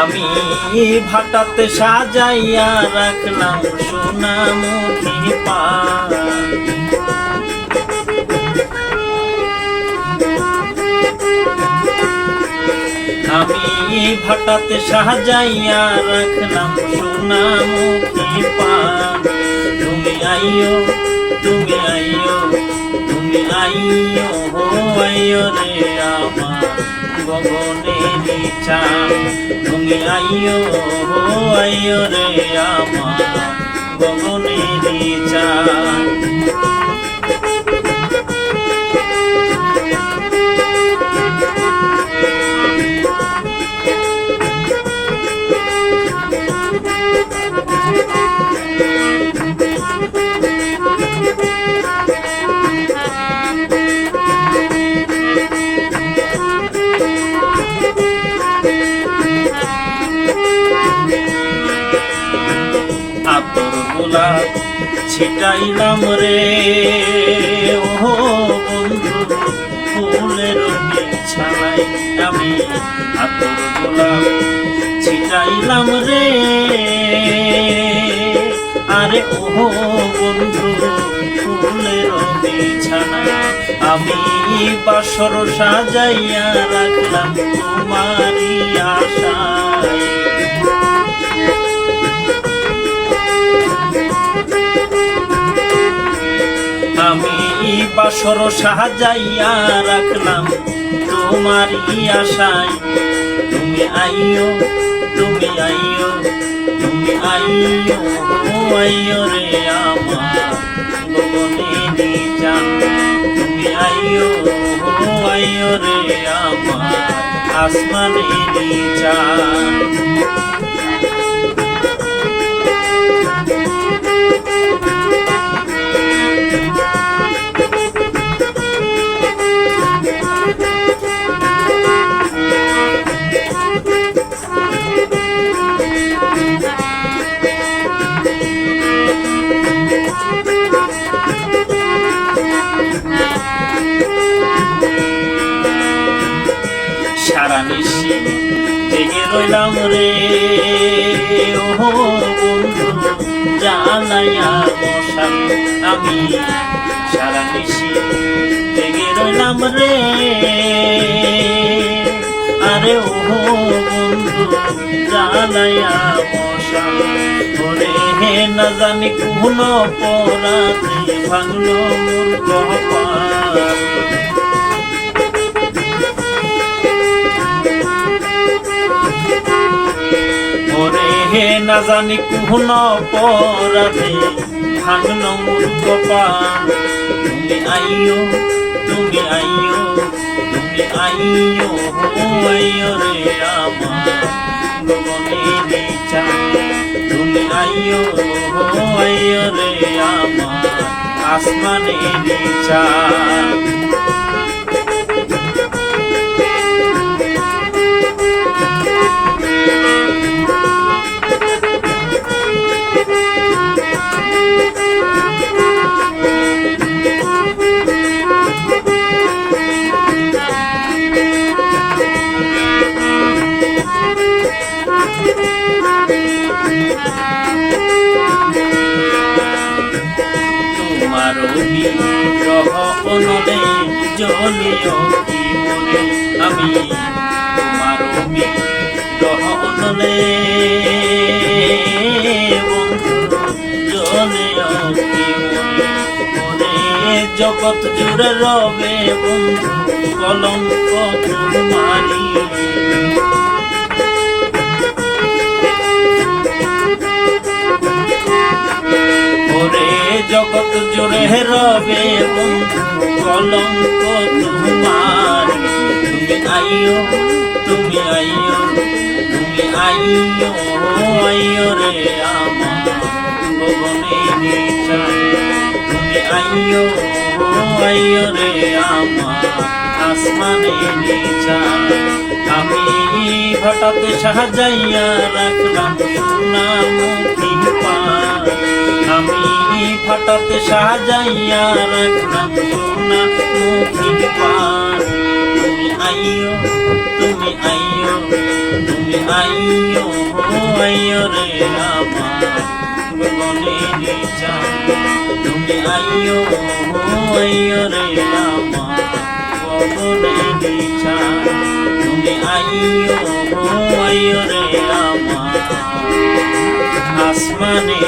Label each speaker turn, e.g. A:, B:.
A: আমি ভাটাতে সাজাইয়া রাখলাম সোনামুখী পা আমি ভাটাতে সাজাইয়া রাখলাম সোনামুখী পান। তুমি আইও তুমি আইও তুমি আইও হো আইও রে আমার। গগনের চান তুমি আইও আইও রে আমার গগনের চান গোলাপ ছিটাইলাম রে। ও বন্ধু, ফুলের বিছানায় আমি আতর গোলাপ ছিটাইলাম রে। আরে ও বন্ধু, ফুলের বিছানা আমি বাসর সাজাইয়া রাখলাম তোমারই আশায় বাসর সাজাইয়া রাখলাম। তোমারই আশায়। তুমি আইও তুমি আইও তুমি আইও ও আইও রে আমার গগনে জান তুমি আইও ও আইও রে আমার আসমানে চান জেগে রইলাম রে ও জানাইয়া মশান আমি। সারা নিশি জেগে রইলাম রে। আরে ও বন্ধু, জানাইয়া ওরে হে না জানি কোন পরাতে ভাঙলো মোর কপাল হে না জানি কোন পরাধে ভাঙন মোর কপাল তুমি আইও তুমি আইও তুমি আইও আইও রে আমার। গগনে তুমি আসমানে চান তোমার বিগ্রহ অনলে জলিও কি মনে আমি তোমার বিগ্রহ অনলে মনে মনে জগৎ জুড়ে রবে বন্ধু, কলঙ্ক তোমারি জোরে রবে কলঙ্ক তোমার। তুমি আইও তুমি আইও তুমি আইও আইও রে আমার। গগনে তুমি আইও আইও রে আমার। আসমানে আমি হঠাৎ সাজাইয়া রাখলাম সোনামুখী পান আমি হঠাৎ সাজাইয়া রাখলাম সোনামুখী পান। তুমি আইও তুমি আইও তুমি আইয়ো আইয়ো রে আমার। গগনের চাঁদ, তুমি আইয়ো আইয়ো রে আমার। গগনের চাঁদ, তুমি আইয়ো আইয়ো রে আমার। আসমানে